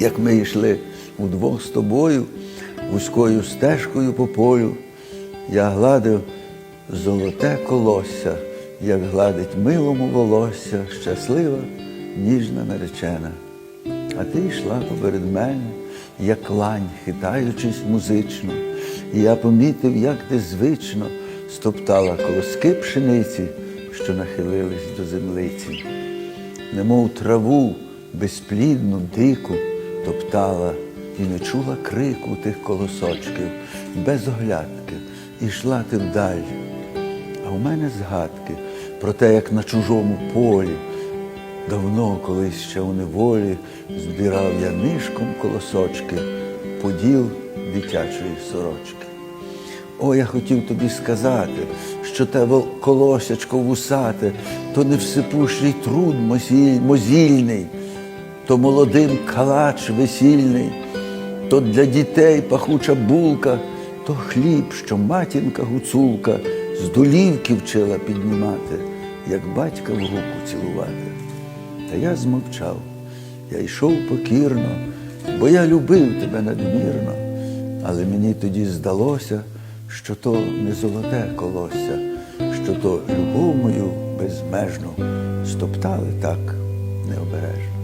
як ми йшли удвох з тобою, вузькою стежкою по полю, я гладив золоте колосся, як гладить милому волосся, щаслива, ніжна наречена. А ти йшла поперед мене, як лань, хитаючись музично, і я помітив, як ти звично стоптала колоски пшениці, що нахилились до землиці, немов траву безплідну, дику топтала і не чула крику тих колосочків, без оглядки, і йшла ти вдаль. А у мене згадки про те, як на чужому полі Давно колись ще у неволі збирав я нишком колосочки, поділ дитячої сорочки. О, я хотів тобі сказати, що те колосячко вусате, то не всепущий труд мозіль- мозільний, то молодим калач весільний, то для дітей пахуча булка, то хліб, що матінка гуцулка з долівки вчила піднімати, як батька в руку цілувати. Та я змовчав, я йшов покірно, бо я любив тебе надмірно, але мені тоді здалося, що то не золоте колосся, що то любов мою безмежну стоптали так необережно.